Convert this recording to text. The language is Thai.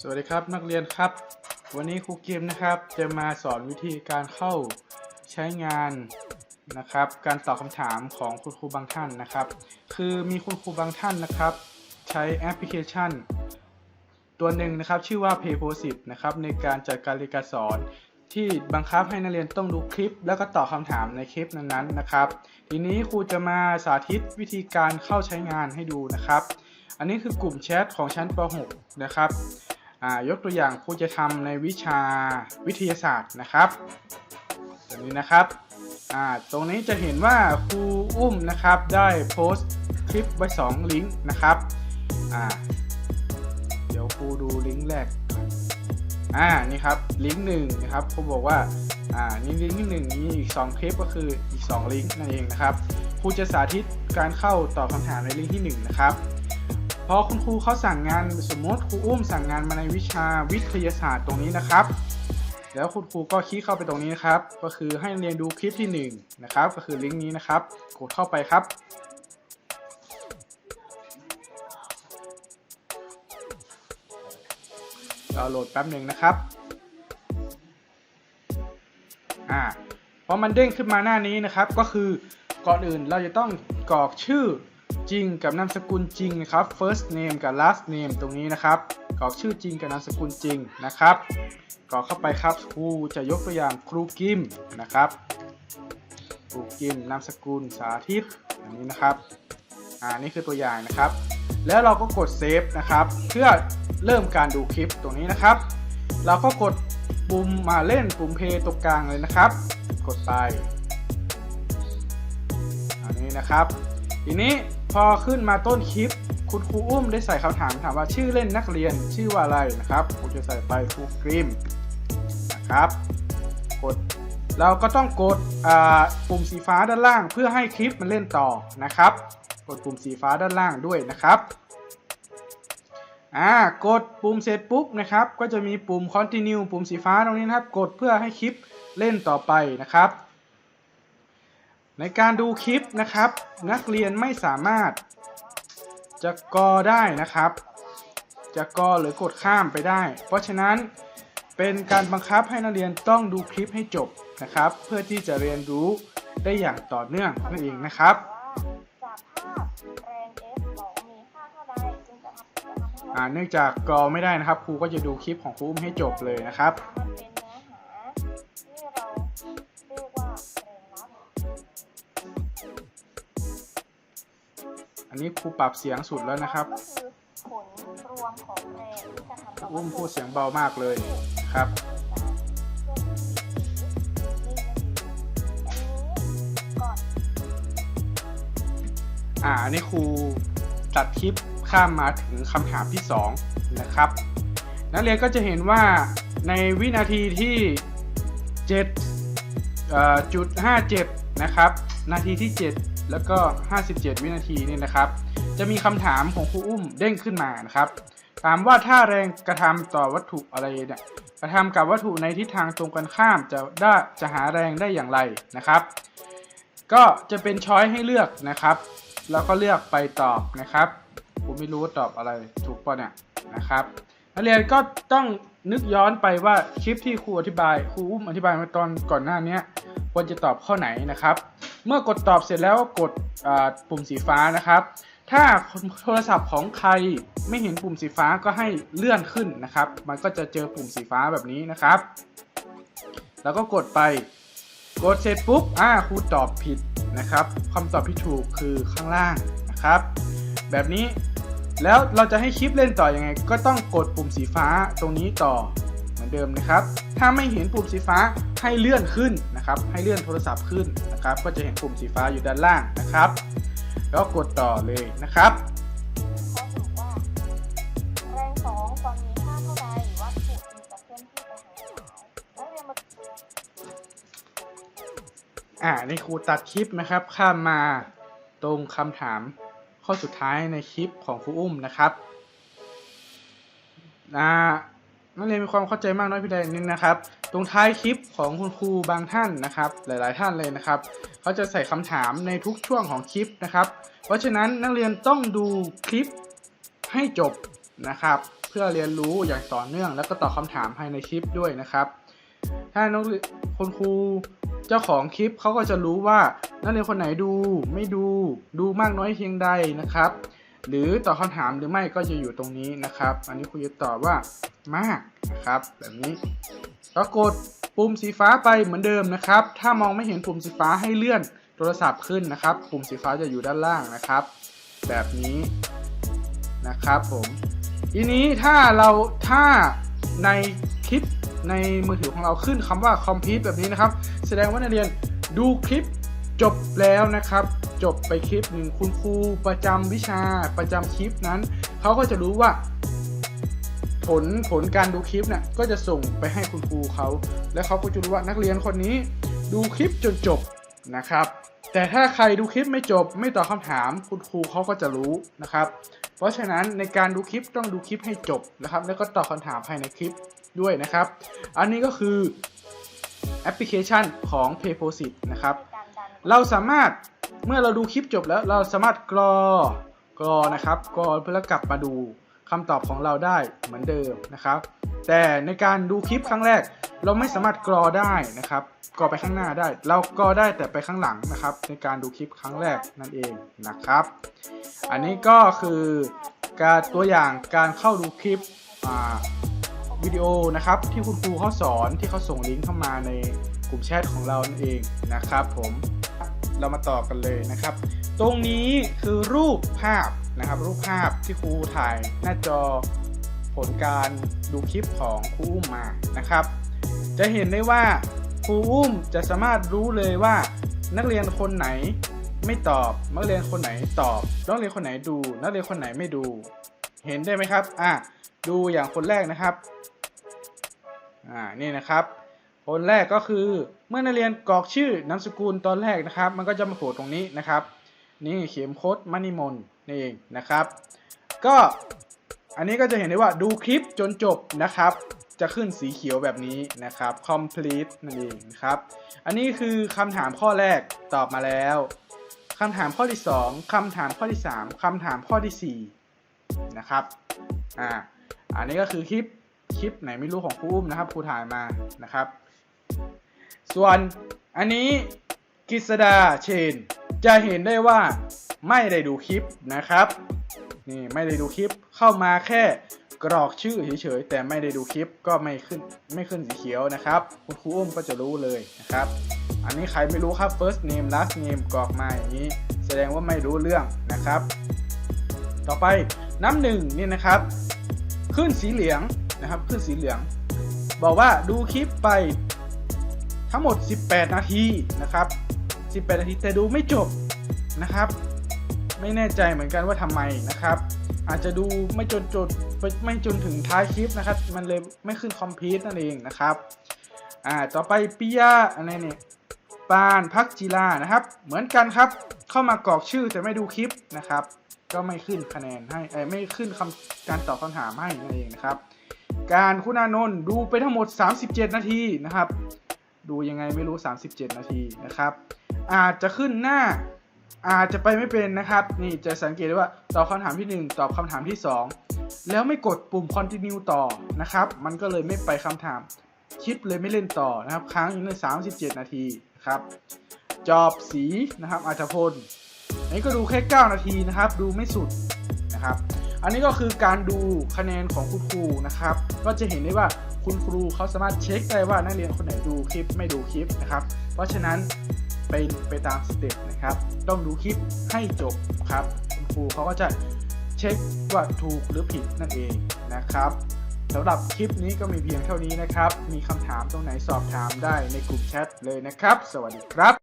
สวัสดีครับนักเรียนครับ วันนี้ครูเกมนะครับจะมาสอนวิธีการเข้าใช้งานนะครับ การตอบคำถามของคุณครูบางท่านนะครับ คือมีคุณครูบางท่านนะครับ ใช้แอปพลิเคชัน ตัวหนึ่งนะครับชื่อว่า p a y p o s i t นะครับในการจัดการเรียนการสอนที่บังคับให้นักเรียนต้องดูคลิป แล้วก็ตอบคำถามในคลิปนั้นๆนะครับ ทีนี้ครูจะมาสาธิตวิธีการเข้าใช้งานให้ดูนะครับ อันนี้คือกลุ่มแชทของชั้นป .6 นะครับ ยกตัวอย่างครูจะทำในวิชาวิทยาศาสตร์นะครับแบบนี้นะครับตรงนี้จะเห็นว่าครูอุ้มนะครับได้โพสต์คลิปไว้ 2 ลิงก์นะครับเดี๋ยวครูดูลิงก์แรกก่อนอ่านี่ครับลิงก์หนึ่งนะครับครูบอกว่าอ่านี่ลิงก์หนึ่งมีอีก 2 คลิปก็คืออีก 2 ลิงก์นั่นเองนะครับครูจะสาธิตการเข้าตอบคำถามในลิงก์ที่ 1 นะครับ พอคุณครูเขาสั่งงานสมมติครูอุ้มสั่งงานมาในวิชาวิทยาศาสตร์ตรงนี้นะครับ แล้วคุณครูก็คลิกเข้าไปตรงนี้นะครับ ก็คือให้เรียนดูคลิปที่1นะครับ ก็คือลิงก์นี้นะครับ กดเข้าไปครับ เราโหลดแป๊บหนึ่งนะครับอ่าพอมันเด้งขึ้นมาหน้านี้นะครับ ก็คือก่อนอื่นเราจะต้องกรอกชื่อ จริงกับนามสกุลจริงนะครับ first name กับ last name ตรงนี้นะครับกรอกชื่อจริงกับนามสกุลจริงนะครับกรอกเข้าไปครับครูจะยกตัวอย่างครูกิมนะครับครูกิมนามสกุลสาธิตอย่างนี้นะครับอ่านี่คือตัวอย่างนะครับ แล้วเราก็กดเซฟนะครับ เพื่อเริ่มการดูคลิปตรงนี้นะครับ เราก็กดปุ่มมาเล่นปุ่มเพย์ตรงกลางเลยนะครับ กดไปอันนี้นะครับ ทีนี้พอขึ้นมาต้นคลิป คุณครูอุ้มได้ใส่คำถามถามว่าชื่อเล่นนักเรียนชื่อว่าอะไรนะครับครูจะใส่ไปครูกริมนะครับ กดเราก็ต้องกดปุ่มสีฟ้าด้านล่าง เพื่อให้คลิปมันเล่นต่อนะครับ กดปุ่มสีฟ้าด้านล่างด้วยนะครับอ่ากดปุ่มเสร็จปุ๊บนะครับ ก็จะมีปุ่ม continue ปุ่มสีฟ้าตรงนี้นะครับ กดเพื่อให้คลิปเล่นต่อไปนะครับ ในการดูคลิปนะครับ นักเรียนไม่สามารถ จะกอได้นะครับ จะกอหรือกดข้ามไปได้ เพราะฉะนั้นเป็นการบังคับให้นักเรียนต้องดูคลิปให้จบนะครับ เพื่อที่จะเรียนรู้ได้อย่างต่อเนื่องนั่นเองนะครับเท่าใดจึงจะทำจะทำให้อ่าเนื่องจากกอไม่ได้นะครับ ครูก็จะดูคลิปของครูอุ้มให้จบเลยนะครับ อันนี้ครูปรับเสียงสุดแล้วนะครับก็คือผลรวมของแรงที่จะทำต่ออุ้มพูดเสียงเบามากเลยครับก่อนอ่าอันนี้ครูตัดคลิปข้ามมาถึงคำถามที่ 2 นะครับ นักเรียนก็จะเห็นว่าในวินาทีที่7เอ่อจุด57 นะครับ นาทีที่ 7 แล้วก็ 57 วินาทีนี่นะครับ จะมีคำถามของครูอุ้มเด้งขึ้นมานะครับ ถามว่าถ้าแรงกระทำต่อวัตถุอะไรเนี่ยกระทำกับวัตถุในทิศทางตรงกันข้ามจะได้จะหาแรงได้อย่างไรนะครับ ก็จะเป็นช้อยให้เลือกนะครับ แล้วก็เลือกไปตอบนะครับผมไม่รู้ว่าตอบอะไรถูกป่ะเนี่ยนะครับนักเรียนก็ต้องนึกย้อนไปว่าคลิปที่ครูอธิบายครูอุ้มอธิบายมาตอนก่อนหน้านี้ควรจะตอบข้อไหนนะครับ เมื่อกดตอบเสร็จแล้วกดปุ่มสีฟ้านะครับ ถ้าโทรศัพท์ของใครไม่เห็นปุ่มสีฟ้าก็ให้เลื่อนขึ้นนะครับ มันก็จะเจอปุ่มสีฟ้าแบบนี้นะครับ แล้วก็กดไป กดเสร็จปุ๊บอ่าครูตอบผิดนะครับคำตอบที่ถูกคือข้างล่างนะครับ แบบนี้แล้วเราจะให้คลิปเล่นต่ออยังไง ก็ต้องกดปุ่มสีฟ้าตรงนี้ต่อ มือนเดิมนะครับ ถ้าไม่เห็นปุ่มสีฟ้าให้เลื่อนขึ้นนะครับ ให้เลื่อนโทรศัพท์ขึ้นนะครับ ก็จะเห็นปุ่มสีฟ้าอยู่ด้านล่างนะครับ แล้วกดต่อเลยนะครับอ่าแรงสองตอนมีค่าเท่าใดวัตถุจึงจะเคลื่อนครูตัดคลิปนะครับ ข้ามมาตรงคำถามข้อสุดท้ายในคลิปของครูอุ้มนะครับอ่า นักเรียนมีความเข้าใจมากน้อยเพียงใดนิดนะครับ ตรงท้ายคลิปของคุณครูบางท่านนะครับ หลาย ๆ ท่านเลยนะครับเขาจะใส่คำถามในทุกช่วงของคลิปนะครับ เพราะฉะนั้นนักเรียนต้องดูคลิปให้จบนะครับ เพื่อเรียนรู้อย่างต่อเนื่อง แล้วก็ตอบคำถามภายในคลิปด้วยนะครับ ถ้านักเรียนคุณครูเจ้าของคลิปเขาก็จะรู้ว่านักเรียนคนไหนดูไม่ดูดูมากน้อยเพียงใดนะครับ หรือตอบคำถามหรือไม่ก็จะอยู่ตรงนี้นะครับ อันนี้ครูจะตอบว่า มากนะครับ แบบนี้ก็กดปุ่มสีฟ้าไปเหมือนเดิมนะครับ ถ้ามองไม่เห็นปุ่มสีฟ้าให้เลื่อนโทรศัพท์ขึ้นนะครับ ปุ่มสีฟ้าจะอยู่ด้านล่างนะครับ แบบนี้นะครับผมทีนี้ถ้าเราถ้าในคลิปในมือถือของเราขึ้นคำว่า complete แบบนี้นะครับ แสดงว่านักเรียนดูคลิปจบแล้วนะครับ จบไปคลิปหนึ่งคุณครูประจำวิชาประจำคลิปนั้นเขาก็จะรู้ว่า ผลผลการดูคลิปเนี่ยก็จะส่งไปให้คุณครูเขา และเขาก็จะรู้ว่านักเรียนคนนี้ดูคลิปจนจบนะครับ แต่ถ้าใครดูคลิปไม่จบ ไม่ตอบคำถามคุณครูเขาก็จะรู้นะครับ เพราะฉะนั้นในการดูคลิปต้องดูคลิปให้จบนะครับ แล้วก็ตอบคำถามภายในคลิปด้วยนะครับ อันนี้ก็คือแอปพลิเคชันของ p a y p o s i t นะครับ เราสามารถเมื่อเราดูคลิปจบแล้วเราสามารถกรอกรอนะครับกรอเพื่อแล้วกลับมาดู คำตอบของเราได้เหมือนเดิมนะครับ แต่ในการดูคลิปครั้งแรก เราไม่สามารถกรอได้นะครับกรอไปข้างหน้าได้ เรากรอได้แต่ไปข้างหลังนะครับ ในการดูคลิปครั้งแรกนั่นเองนะครับ อันนี้ก็คือการตัวอย่างการเข้าดูคลิปวิดีโอนะครับที่คุณครูเขาสอนที่เขาส่งลิงก์เข้ามาในกลุ่มแชทของเรานั่นเองนะครับ ผมเรามาต่อกันเลยนะครับ ตรงนี้คือรูปภาพ นะครับ รูปภาพที่ครูถ่ายหน้าจอผลการดูคลิปของครูอุ้มมานะครับ จะเห็นได้ว่าครูอุ้มจะสามารถรู้เลยว่านักเรียนคนไหนไม่ตอบนักเรียนคนไหนตอบนักเรียนคนไหนดู นักเรียนคนไหนไม่ดู เห็นได้ไหมครับอะดูอย่างคนแรกนะครับอ่านี่นะครับ คนแรกก็คือเมื่อนักเรียนกรอกชื่อนามสกุลตอนแรกนะครับ มันก็จะมาโผล่ตรงนี้นะครับ นี่เข็มโค้ดมันิมนนี่เองนะครับ ก็อันนี้ก็จะเห็นได้ว่าดูคลิปจนจบนะครับ จะขึ้นสีเขียวแบบนี้นะครับ complete นั่นเองนะครับ อันนี้คือคำถามข้อแรกตอบมาแล้วคำถามข้อที่ 2คำถามข้อที่ 3คำถามข้อที่ 4 นะครับ อ่า อันนี้ก็คือคลิป คลิปไหนไม่รู้ของครูอุ้มนะครับครูถ่ายมานะครับ ส่วนอันนี้กฤษดาเชน จะเห็นได้ว่าไม่ได้ดูคลิปนะครับนี่ไม่ได้ดูคลิปเข้ามาแค่กรอกชื่อเฉยๆแต่ไม่ได้ดูคลิปก็ไม่ขึ้นไม่ขึ้นสีเขียวนะครับ คุณครูอุ้มก็จะรู้เลยนะครับ อันนี้ใครไม่รู้ครับ first name last name กรอกมาอย่างนี้ แสดงว่าไม่รู้เรื่องนะครับ ต่อไปน้ำหนึ่งนี่นะครับ ขึ้นสีเหลืองนะครับ ขึ้นสีเหลือง บอกว่าดูคลิปไปทั้งหมด 18 นาทีนะครับ 18 นาทีแต่ดูไม่จบนะครับ ไม่แน่ใจเหมือนกันว่าทำไมนะครับ อาจจะดูไม่จนจดไม่จนถึงท้ายคลิปนะครับ มันเลยไม่ขึ้นคอมพิวต์นั่นเองนะครับอ่าต่อไปปิยาอะไรเนี่ยปานพักจีลานะครับ เหมือนกันครับ เข้ามากรอกชื่อแต่ไม่ดูคลิปนะครับ ก็ไม่ขึ้นคะแนนให้ไม่ขึ้นคำการตอบคำถามให้นั่นเองนะครับ การคุณานนท์ดูไปทั้งหมด 37 นาทีนะครับ ดูยังไงไม่รู้ 37 นาทีนะครับ อาจจะขึ้นหน้า อาจจะไปไม่เป็นนะครับ นี่จะสังเกตได้ว่าตอบคำถามที่ 1 ตอบคำถามที่ 2 แล้วไม่กดปุ่ม continue ต่อนะครับ มันก็เลยไม่ไปคำถาม คลิปเลยไม่เล่นต่อนะครับ ค้างอยู่ใน 37 นาทีครับ จอบสีนะครับอัธพลอันนี้ก็ดูแค่ 9 นาทีนะครับ ดูไม่สุดนะครับ อันนี้ก็คือการดูคะแนนของคุณครูนะครับ ก็จะเห็นได้ว่าคุณครูเขาสามารถเช็คได้ว่านักเรียนคนไหนดูคลิปไม่ดูคลิปนะครับ เพราะฉะนั้น ไปไปตามสเต็ปนะครับ ต้องดูคลิปให้จบครับ คุณครูเขาก็จะเช็คว่าถูกหรือผิดนั่นเองนะครับสำหรับคลิปนี้ก็มีเพียงเท่านี้นะครับ มีคำถามตรงไหนสอบถามได้ในกลุ่มแชทเลยนะครับ สวัสดีครับ